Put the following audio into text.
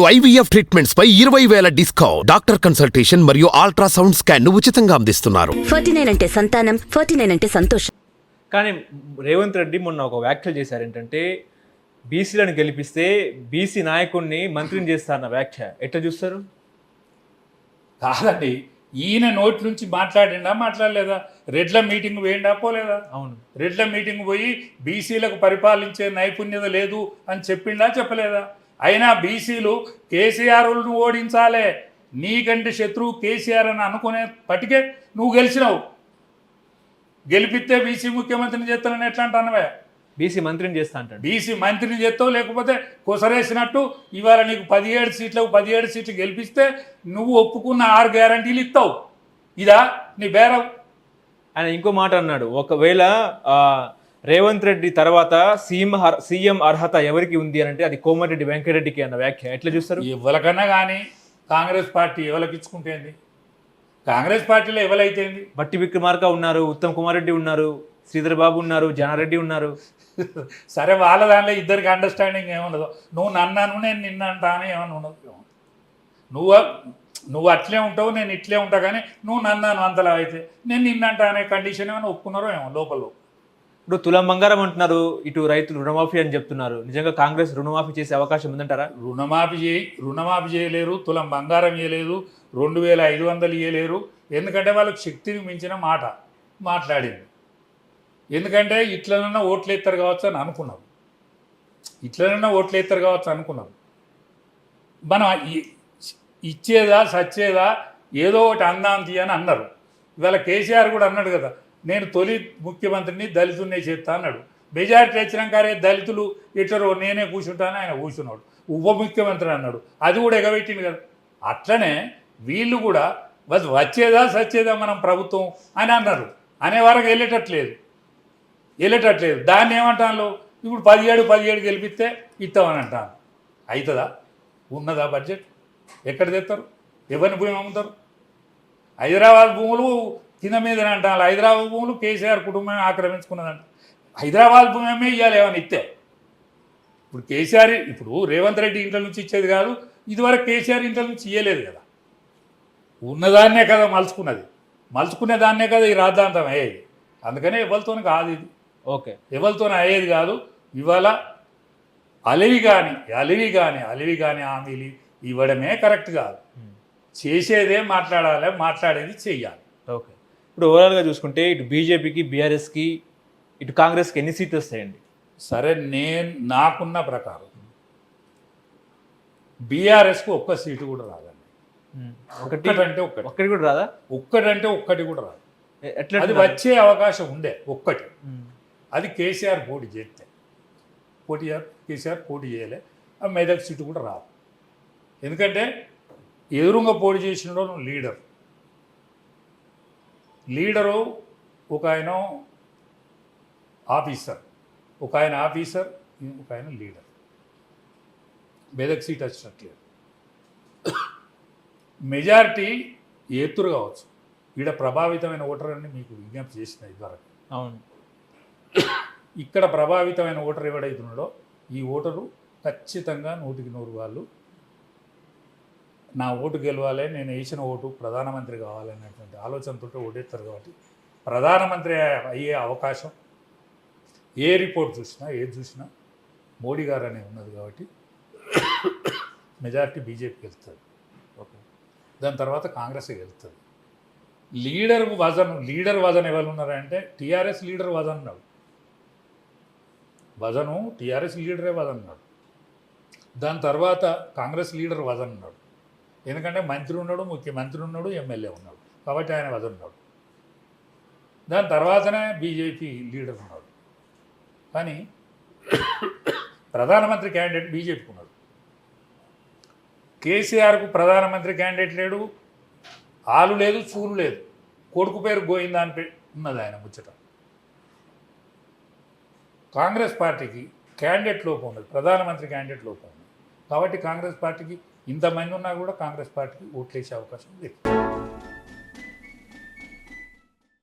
IVF treatments పై ఇరవై వేల డిస్కౌంట్. డాక్టర్ కన్సల్టేషన్ మరియు అల్ట్రాసౌండ్ స్కాన్ ఉచితంగా అందిస్తున్నారు. ఫార్టీ నైన్ అంటే సంతానం ఫార్టీ నైన్ అంటే సంతోషం. కానీ రేవంత్ రెడ్డి మొన్న ఒక వ్యాఖ్యలు చేశారు ఏంటంటే బీసీలను గెలిపిస్తే బీసీ నాయకుడిని మంత్రిని చేస్తారన్న వ్యాఖ్య. ఎట్లా చూస్తారు? కాదండి ఈయన నోటి నుంచి మాట్లాడిండా మాట్లాడలేదా? రెడ్ల మీటింగ్ వేయండా పోలేదా? అవును. రెడ్ల మీటింగ్ పోయి బీసీలకు పరిపాలించే నైపుణ్యత లేదు అని చెప్పిండా చెప్పలేదా? అయినా బీసీలు కేసీఆర్ను ఓడించాలే. నీకంటే శత్రువు కేసీఆర్ అని అనుకునే పటికే నువ్వు గెలిచినావు. గెలిపిస్తే బీసీ ముఖ్యమంత్రిని చేస్తానని ఎట్లా అంటానవే? బీసీ మంత్రిని చేస్తా అంటాడు. బీసీ మంత్రిని చేస్తావు లేకపోతే కొసరేసినట్టు ఇవాళ నీకు పదిహేడు సీట్లకు పదిహేడు సీట్లు గెలిపిస్తే నువ్వు ఒప్పుకున్న ఆరు గ్యారంటీలు ఇస్తావు. ఇదా నీ బేరం? ఆయన ఇంకో మాట అన్నాడు. ఒకవేళ రేవంత్ రెడ్డి తర్వాత సీఎం సీఎం అర్హత ఎవరికి ఉంది అని అంటే అది కోమటిరెడ్డి వెంకటరెడ్డికి అన్న వ్యాఖ్య. ఎట్లా చూస్తారు? ఎవరికన్నా కానీ కాంగ్రెస్ పార్టీ ఎవరికి ఇచ్చుకుంటేంది కాంగ్రెస్ పార్టీలో ఎవరైతేంది బట్టి విక్రమార్క ఉన్నారు ఉత్తమ్ కుమార్ రెడ్డి ఉన్నారు శ్రీధర్ బాబు ఉన్నారు జనారెడ్డి ఉన్నారు. సరే వాళ్ళ దానిలో ఇద్దరికి అండర్స్టాండింగ్ ఏముండదు. నువ్వు నన్నాను నేను నిన్న అంటాను ఏమన్నా ఉండదు. నువ్వు నువ్వు అట్లే ఉంటావు నేను ఇట్లే ఉంటా కానీ నువ్వు నన్నాను అంతలా అయితే నేను నిన్నంటా అనే కండిషన్ ఏమైనా ఒప్పుకున్నారో ఏమో లోపల. ఇప్పుడు తులం బంగారం అంటున్నారు ఇటు రైతులు రుణమాఫీ అని చెప్తున్నారు. నిజంగా కాంగ్రెస్ రుణమాఫీ చేసే అవకాశం ఉందంటారా? రుణమాఫీ చేయి రుణమాఫీ చేయలేరు తులం బంగారం ఇవ్వలేదు రెండు వేల ఐదు వందలు ఇవ్వలేరు ఎందుకంటే వాళ్ళకి శక్తిని మించిన మాట మాట్లాడింది. ఎందుకంటే ఇట్లనన్నా ఓట్లు ఎత్తారు కావచ్చు అని అనుకున్నాం. ఇట్లనన్నా ఓట్లు ఎత్తారు కావచ్చు అనుకున్నాం. మనం ఇచ్చేదా సచ్చేదా ఏదో ఒకటి అందాంతి అని అన్నారు. ఇవాళ కేసీఆర్ కూడా అన్నాడు కదా నేను తొలి ముఖ్యమంత్రిని దళితున్నే చేస్తా అన్నాడు. మెజారిటీ వచ్చినాకరే దళితులు ఇటరో నేనే కూర్చుంటాను ఆయన కూర్చున్నాడు. ఉప ముఖ్యమంత్రి అన్నాడు. అది కూడా ఎగబెట్టింది కదా. అట్లనే వీళ్ళు కూడా బస్ వచ్చేదా సచ్చేదా మనం ప్రభుత్వం అని అన్నారు. అనే వరకు వెళ్ళేటట్లేదు. వెళ్ళేటట్లేదు. దాన్ని ఏమంటాను ఇప్పుడు పదిహేడు పదిహేడు గెలిపిస్తే ఇస్తామని అంటాను అవుతుందా ఉన్నదా బడ్జెట్? ఎక్కడ తెస్తారు ఎవరిని భూమి అమ్ముతారు? హైదరాబాద్ భూములు కింద మీదనే అంటాను హైదరాబాద్ భూములు కేసీఆర్ కుటుంబమే ఆక్రమించుకున్నదంట. హైదరాబాద్ భూమి ఇవ్వాలి ఏమని ఇస్తే? ఇప్పుడు కేసీఆర్ ఇప్పుడు రేవంత్ రెడ్డి ఇంట్లో నుంచి ఇచ్చేది కాదు ఇదివరకు కేసీఆర్ ఇంట్లో నుంచి ఇవ్వలేదు కదా. ఉన్నదాన్నే కదా మలుచుకున్నది. మలుచుకునే దాన్నే కదా ఈ రాద్ధాంతం అయ్యేది. అందుకనే ఎవరితోని కాదు ఇది. ఓకే. ఎవరితోనే అయ్యేది కాదు. ఇవాళ అలివి కానీ అలివి కానీ అలివి కానీ హామీలు ఇవ్వడమే కరెక్ట్ కాదు. చేసేదే మాట్లాడాలి మాట్లాడేది చెయ్యాలి. ఓకే. ఇప్పుడు ఓవరాల్గా చూసుకుంటే ఇటు బీజేపీకి బీఆర్ఎస్కి ఇటు కాంగ్రెస్కి ఎన్ని సీట్లు వస్తాయండి? సరే నేను నాకున్న ప్రకారం బీఆర్ఎస్కి ఒక్క సీటు కూడా రాదండి. ఒకటి ఒక్కటంటే ఒక్కటి. ఒక్కటి కూడా రాదా? ఒక్కటంటే ఒక్కటి కూడా రాదు. ఎట్లా అది? వచ్చే అవకాశం ఉండే ఒక్కటి. అది కేసీఆర్ పోటీ చేస్తే. పోటీ కేసీఆర్ పోటీ చేయలే. ఆ మెదక్ సీటు కూడా రాదు. ఎందుకంటే ఎదురుగా పోటీ చేసిన లీడర్. లీడరు ఒక ఆయన ఆఫీసర్ ఒక ఆయన ఆఫీసర్ ఒక ఆయన లీడర్. మెదక్ సీట్ వచ్చినట్లేదు. మెజారిటీ ఎత్తురు కావచ్చు. ఈడ ప్రభావితమైన ఓటర్ అని మీకు విజ్ఞప్తి చేసిన ఇదివరకు. అవును. ఇక్కడ ప్రభావితమైన ఓటర్ ఎవడైతున్నాడో ఈ ఓటరు ఖచ్చితంగా నూటికి నూరు వాళ్ళు నా ఓటు గెలవాలి నేను వేసిన ఓటు ప్రధానమంత్రి కావాలనేటువంటి ఆలోచనతో ఓటేస్తారు కాబట్టి ప్రధానమంత్రి అయ్యే అవకాశం ఏ రిపోర్ట్ చూసినా ఏది చూసినా మోడీ గారు అనే ఉన్నది కాబట్టి మెజారిటీ బీజేపీకి వెళ్తుంది. ఓకే. దాని తర్వాత కాంగ్రెస్ గెలుస్తుంది లీడర్ వజన్ లీడర్ వజన్ ఎవరు ఉన్నారంటే టీఆర్ఎస్ లీడర్ వజన్ ఉన్నాడు. వజను టీఆర్ఎస్ లీడరే వజన్ ఉన్నాడు. దాని తర్వాత కాంగ్రెస్ లీడర్ వజన్ ఉన్నాడు. ఎందుకంటే మంత్రి ఉన్నాడు ముఖ్యమంత్రి ఉన్నాడు ఎమ్మెల్యే ఉన్నాడు. కాబట్టి ఆయన వజన్ ఉన్నాడు దాని తర్వాతనే బీజేపీ లీడర్ ఉన్నాడు. కానీ ప్రధానమంత్రి క్యాండిడేట్ బీజేపీకి ఉన్నాడు. కేసీఆర్కు ప్రధానమంత్రి క్యాండిడేట్ లేడు. ఆలు లేదు చూలు లేదు. కొడుకు పేరు గోయిందా అని ఉన్నది ఆయన ముచ్చట. కాంగ్రెస్ పార్టీకి క్యాండిడేట్ లోపం ఉన్నది ప్రధానమంత్రి క్యాండిడేట్ లోపం ఉంది కాబట్టి కాంగ్రెస్ పార్టీకి ఇంతమంది ఉన్నా కూడా కాంగ్రెస్ పార్టీకి ఓట్లేసే అవకాశం లేదు.